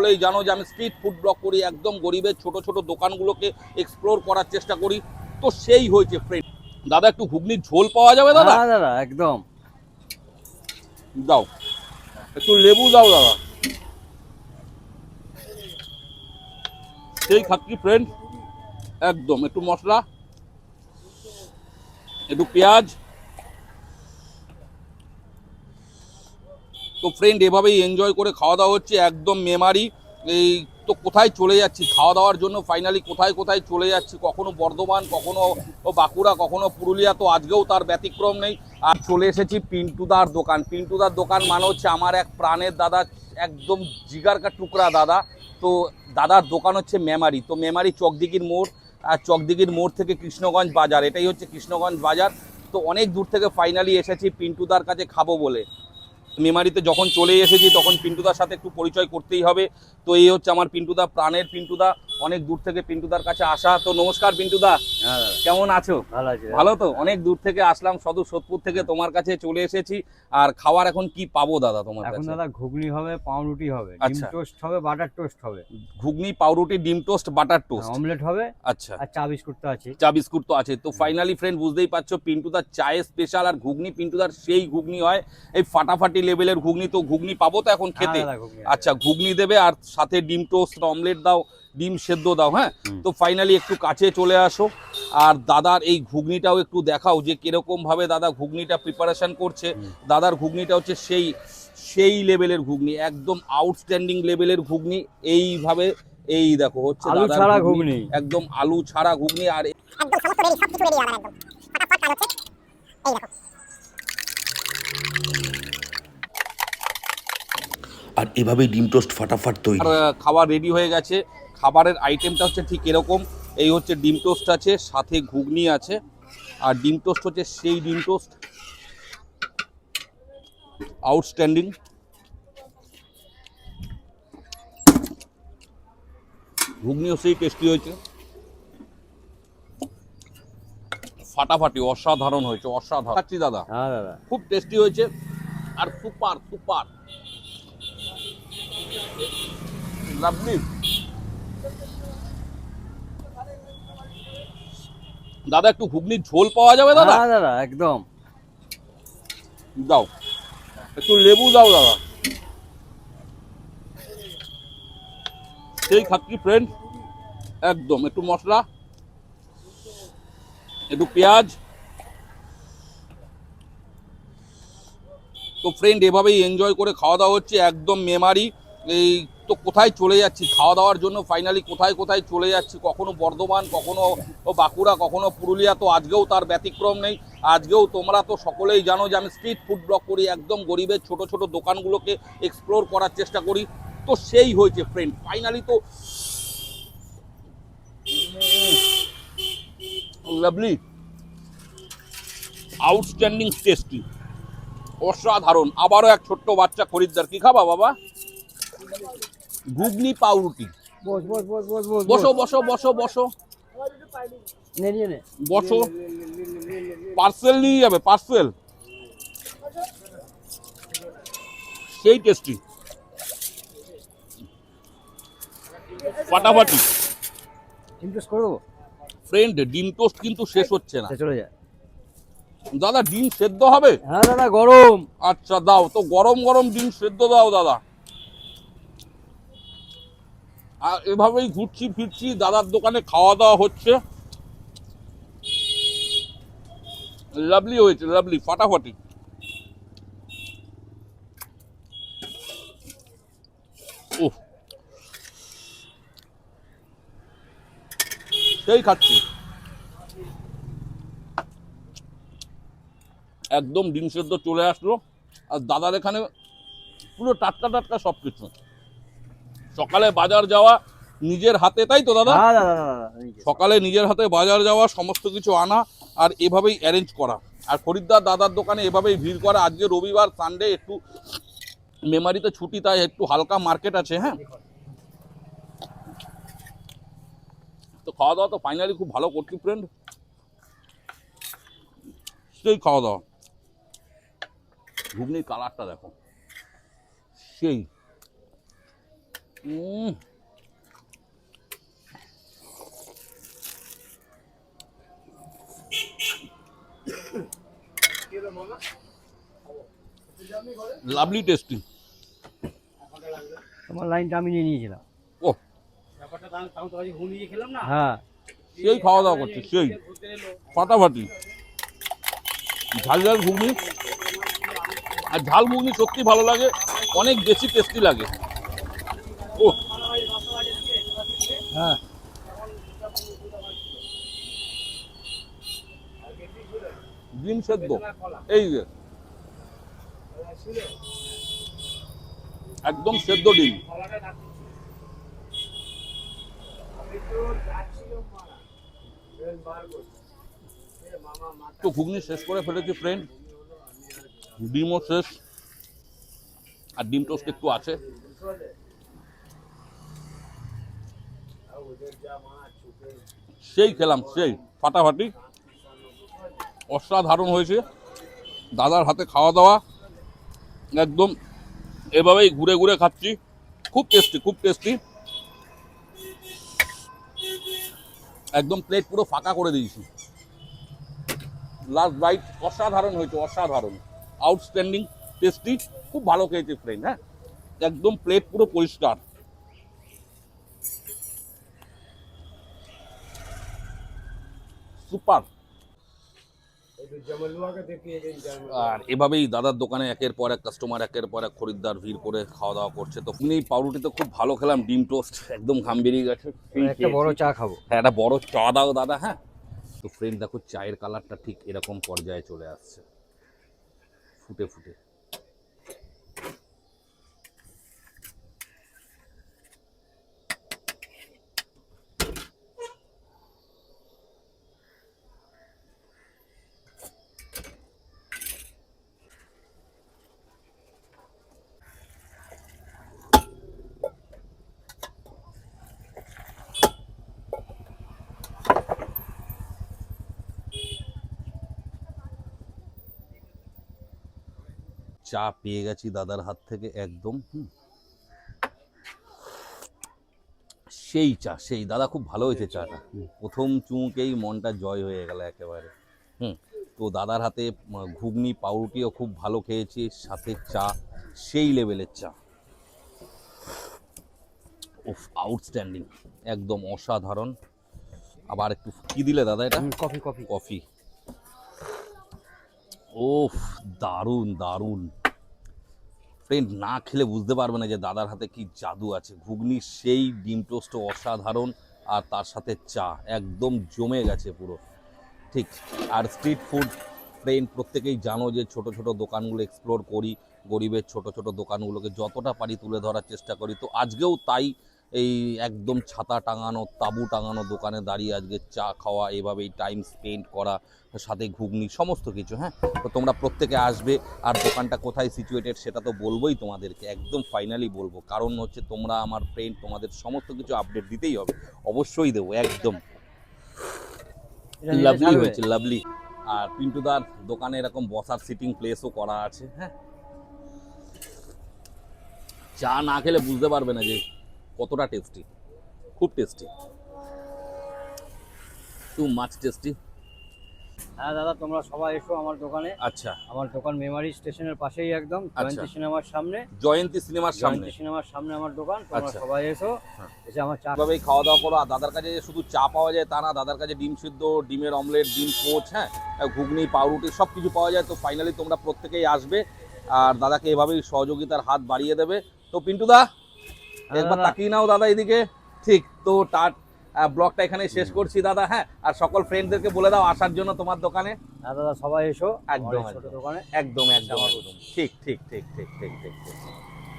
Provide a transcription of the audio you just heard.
বলেই জানো যে আমি স্ট্রিট ফুড ব্লগ করি একদম গরিবের ছোট ছোট দোকানগুলোকে এক্সপ্লোর করার চেষ্টা করি। তো সেই হয়েছে ফ্রেন্ড দাদা একটু ঘুগনির ঝোল পাওয়া যাবে দাদা? হ্যাঁ দাদা একদম। দাও। একটু লেবু দাও দাদা। সেই খাচ্ছি ফ্রেন্ড একদম একটু মশলা একটু পেঁয়াজ তো ফ্রেন্ড এভাবেই এনজয় করে খাওয়া দাওয়া হচ্ছে, একদম মেমারি এই তো কোথায় চলে যাচ্ছি? খাওয়া দাওয়ার জন্য ফাইনালি কোথায় কোথায় চলে যাচ্ছি? কখনো বর্ধমান, কখনো বাঁকুড়া, কখনো পুরুলিয়া, তো আজকেও তার ব্যতিক্রম নেই। আর চলে এসেছি পিন্টুদার দোকান। পিন্টুদার দোকান মানে হচ্ছে আমার এক প্রাণের দাদা, একদম জিগার কা টুকরা দাদা। তো দাদার দোকান হচ্ছে মেমারি তো মেমারি চকদিগির মোড়, আর চকদিগির মোড় থেকে কৃষ্ণগঞ্জ বাজার। এটাই হচ্ছে কৃষ্ণগঞ্জ বাজার। তো অনেক দূর থেকে ফাইনালি এসেছি পিন্টুদার কাছে খাব বলে। মেমারিতে যখন চলে এসেছি, তখন পিন্টুদার সাথে একটু পরিচয় করতেই হবে। তো এই হচ্ছে আমার পিন্টুদা, প্রাণের পিন্টুদা। অনেক দূর থেকে পিন্টুদার কাছে আসা। তো নমস্কার পিন্টুদা হ্যাঁ কেমন আছো? ভালো তো? অনেক দূর থেকে আসলাম সদর সোদপুর থেকে তোমার কাছে চলে এসেছি। আর খাওয়ার এখন কি পাবো দাদা তোমার এখন কাছে? দাদা ঘুগনি হবে পাউরুটি হবে ডিম আচ্ছা। টোস্ট হবে বাটার টোস্ট হবে। ঘুগনি পাউরুটি ডিম টোস্ট বাটার টোস্ট। অমলেট হবে আচ্ছা। আর চা বিস্কুট তো আছে চা বিস্কুট তো আছে। তো ফাইনালি ফ্রেন্ড বুঝতেই পারছ পিন্টুদার চায়ের স্পেশাল আর ঘুগনি পিন্টুদার সেই ঘুগনি হয়। এই ফাটাফাটি লেভেলের ঘুগনি। তো ঘুগনি পাবো তো এখন খেতে? হ্যাঁ আছে। আচ্ছা ঘুগনি দেবে আর সাথে ডিম টোস্ট অমলেট দাও। ডিম সেদ্ধ দাও হ্যাঁ? তো ফাইনালি একটু কাছে চলে আসো। আর দাদার এই ঘুগনিটাও একটু দেখাও যে কীরকম ভাবে দাদা ঘুগনিটা প্রিপারেশন করছে। দাদার ঘুগনিটা হচ্ছে সেই সেই লেভেলের ঘুগনি একদম আউটস্ট্যান্ডিং লেভেলের ঘুগনি। এইভাবে এই দেখো হচ্ছে আলু ছাড়া ঘুগনি। একদম আলু ছাড়া ঘুগনি আর একদম সমস্ত রেডি সব রেডি আমার একদম। ফটাফট কাজ হচ্ছে। এই দেখো। আর এভাবেই ডিম টোস্ট ফাটাফাট তৈরি। খাবার রেডি হয়ে গেছে। খাবারের আইটেমটা হচ্ছে ঠিক এরকম। এই হচ্ছে ডিম টোস্ট আছে সাথে ঘুগনি আছে। আর ডিম টোস্ট হচ্ছে সেই ডিম টোস্ট। আউটস্ট্যান্ডিং ঘুগনিও সেই টেস্টি হয়েছে। ফাটাফাটি অসাধারণ হয়েছে অসাধারণ। খাচ্ছি দাদা। হ্যাঁ দাদা। খুব টেস্টি হয়েছে আর সুপার সুপার। লাভলি দাদা একটু ঘুগনির ঝোল পাওয়া যাবে দাদা? হ্যাঁ দাদা একদম। দাও। একটু লেবু দাও দাদা। সেই খাচ্ছি ফ্রেন্ড একদম একটু মশলা একটু পেঁয়াজ। তো ফ্রেন্ড এভাবেই এনজয় করে খাওয়া দাওয়া হচ্ছে একদম মেমারি এই তো কোথায় চলে যাচ্ছি? খাওয়া দাওয়ার জন্য ফাইনালি কোথায় কোথায় চলে যাচ্ছি? কখনো বর্ধমান, কখনো বাঁকুড়া, কখনো পুরুলিয়া তো আজকেও তার ব্যতিক্রম নেই। আজকেও তোমরা তো সকলেই জানো যে আমি স্ট্রিট ফুড ব্লগ করি, একদম গরিবের ছোট ছোট দোকানগুলোকে এক্সপ্লোর করার চেষ্টা করি। তো সেই হয়েছে ফ্রেন্ড ফাইনালি তো লাভলি আউটস্ট্যান্ডিং টেস্টি অসাধারণ। আবারও এক ছোট্ট বাচ্চা খরিদ্দার। কি খাবা বাবা? ঘুগনি পাউরুটি। বস বস বস বস বস বসো বসো। বসো বসো নে নিয়ে নে। বসো। পার্সেল নিয়ে যাবে পার্সেল। সেই টেস্টি ফাটাফাটি। ইন্টারেস্ট করে দেবো? ফ্রেন্ড ডিম টোস্ট কিন্তু শেষ হচ্ছে না। চলে যায়। দাদা ডিম সেদ্ধ হবে? হ্যাঁ দাদা গরম। আচ্ছা দাও। তো গরম গরম ডিম সেদ্ধ দাও দাদা। আর এভাবেই ঘুরছি ফিরছি, দাদার দোকানে খাওয়া দাওয়া হচ্ছে। লাভলি হয়েছে লাভলি ফাটাফাটি। উফ। সেই খাচ্ছি। একদম ডিম সেদ্ধ চলে আসলো। আর দাদার এখানে পুরো টাটকা টাটকা সব কিছু সকালে বাজার যাওয়া নিজের হাতে তাই তো দাদা? হ্যাঁ। সকালে নিজের হাতে বাজার যাওয়া সমস্ত কিছু আনা আর এভাবেই অ্যারেঞ্জ করা। আর খরিদ্দার দাদার দোকানে এভাবেই ভিড় করা। আজকে রবিবার সানডে একটু মেমারিতে ছুটি তাই একটু হালকা মার্কেট আছে হ্যাঁ? তো খাওয়া দাওয়া তো ফাইনালি খুব ভালো করছি ফ্রেন্ড সেই খাওয়া দাওয়া ঘুগনির কালারটা দেখো। সেই। লাভলি টেস্টি তোমার লাইনটা আমি নিয়ে নিয়েছিলাম। ও হ্যাঁ। সেই খাওয়া দাওয়া করছে সেই। ফাটাফাটি। ঝাল ঝাল ঘুগনি। আর ঝাল ঘুগনি সত্যি ভালো লাগে অনেক বেশি টেস্টি লাগে। হ্যাঁ। ডিম সেদ্ধ। এই যে। একদম সেদ্ধ ডিম। তো ঘুগনি শেষ করে ফেলেছি ফ্রেন্ড ডিমও শেষ। আর ডিম টোস্ট একটু আছে। সেই খেলাম, সেই, ফাটাফাটি। অসাধারণ হয়েছে। দাদার হাতে খাওয়া দাওয়া। একদম এভাবেই ঘুরে ঘুরে খাচ্ছি। খুব টেস্টি খুব টেস্টি একদম প্লেট পুরো ফাঁকা করে দিয়েছি। লাস্ট বাইট অসাধারণ হয়েছে, অসাধারণ। আউটস্ট্যান্ডিং টেস্টি খুব ভালো খেয়েছে ফ্রেন্ড হ্যাঁ? একদম প্লেট পুরো পরিষ্কার। সুপার। আর এভাবেই দাদার দোকানে একের পর এক কাস্টমার একের পর এক খরিদ্দার ভিড় করে খাওয়া দাওয়া করছে। তো এই পাউরুটি তো খুব ভালো খেলাম ডিম টোস্ট একদম ঘাম বেরিয়ে গেছে। একটা বড় চা খাব। হ্যাঁ একটা বড় চা দাও দাদা হ্যাঁ। তো ফ্রেন্ড দেখো চায়ের কালারটা ঠিক এরকম পর্যায়ে চলে আসছে। ফুটে ফুটে। চা পেয়ে গেছি দাদার হাত থেকে একদম হুম। সেই চা সেই দাদা খুব ভালো হয়েছে চাটা। প্রথম চুমুকেই মনটা জয় হয়ে গেল একেবারে হুম। তো দাদার হাতে ঘুগনি পাউরুটিও খুব ভালো খেয়েছি সাথে চা সেই লেভেলের চা। উফ আউটস্ট্যান্ডিং একদম অসাধারণ। আবার একটু কি দিলে দাদা এটা? Coffee coffee. কফি। ওফ দারুণ দারুণ। ফ্রেন্ড না খেলে বুঝতে পারবে না যে দাদার হাতে কি জাদু আছে। ঘুগনির সেই ডিম টোস্ট অসাধারণ আর তার সাথে চা, একদম জমে গেছে পুরো। ঠিক, আর স্ট্রিট ফুড ফ্রেন্ড প্রত্যেকেই জানো যে ছোট ছোট দোকানগুলো এক্সপ্লোর করি, গরিবের ছোট ছোট দোকানগুলোকে যতটা পারি তুলে ধরার চেষ্টা করি। তো আজকেও তাই এই একদম ছাতা টাঙানো তাঁবু টাঙানো দোকানে দাঁড়িয়ে আজকে চা খাওয়া এভাবেই টাইম স্পেন্ড করা সাথে ঘুগনি সমস্ত কিছু হ্যাঁ? তো তোমরা প্রত্যেকে আসবে আর দোকানটা কোথায় সিচুয়েটেড সেটা তো বলবোই তোমাদেরকে একদম ফাইনালি বলব। কারণ হচ্ছে তোমরা আমার ফ্রেন্ড তোমাদের সমস্ত কিছু আপডেট দিতেই হবে অবশ্যই দেবো একদম। লাভলি হয়েছে লাভলি আর পিন্টুদার দোকানে এরকম বসার সিটিং প্লেসও করা আছে হ্যাঁ? চা না খেলে বুঝতে পারবে না যে কতটা টেস্টি খুব টেস্টি টু মাছ টেস্টি হ্যাঁ দাদা তোমরা সবাই এসো আমার দোকানে। আচ্ছা। আমার দোকান মেমারি স্টেশনের পাশেই একদম জয়ন্তী সিনেমার সামনে। জয়ন্তী সিনেমার সামনে? সিনেমার সামনে আমার দোকান তোমরা আচ্ছা। সবাই এসো হ্যাঁ। এসে আমার চা এভাবেই খাওয়া দাওয়া করো আর দাদার কাছে যে শুধু চা পাওয়া যায় তা না দাদার কাছে ডিম সিদ্ধ ডিমের অমলেট ডিম পোচ হ্যাঁ ঘুগনি পাউরুটি সব কিছু পাওয়া যায়। তো ফাইনালি তোমরা প্রত্যেকেই আসবে আর দাদাকে এভাবেই সহযোগিতার হাত বাড়িয়ে দেবে। তো পিন্টুদা একবার তাকিয়ে নাও দাদা এদিকে। ঠিক তো টাট ব্লগটা এখানে শেষ করছি দাদা হ্যাঁ? আর সকল ফ্রেন্ডদেরকে বলে দাও আসার জন্য তোমার দোকানে। হ্যাঁ দাদা সবাই এসো। একদম। দোকানে। একদম একদম। একদম ঠিক ঠিক ঠিক ঠিক ঠিক ঠিক ঠিক।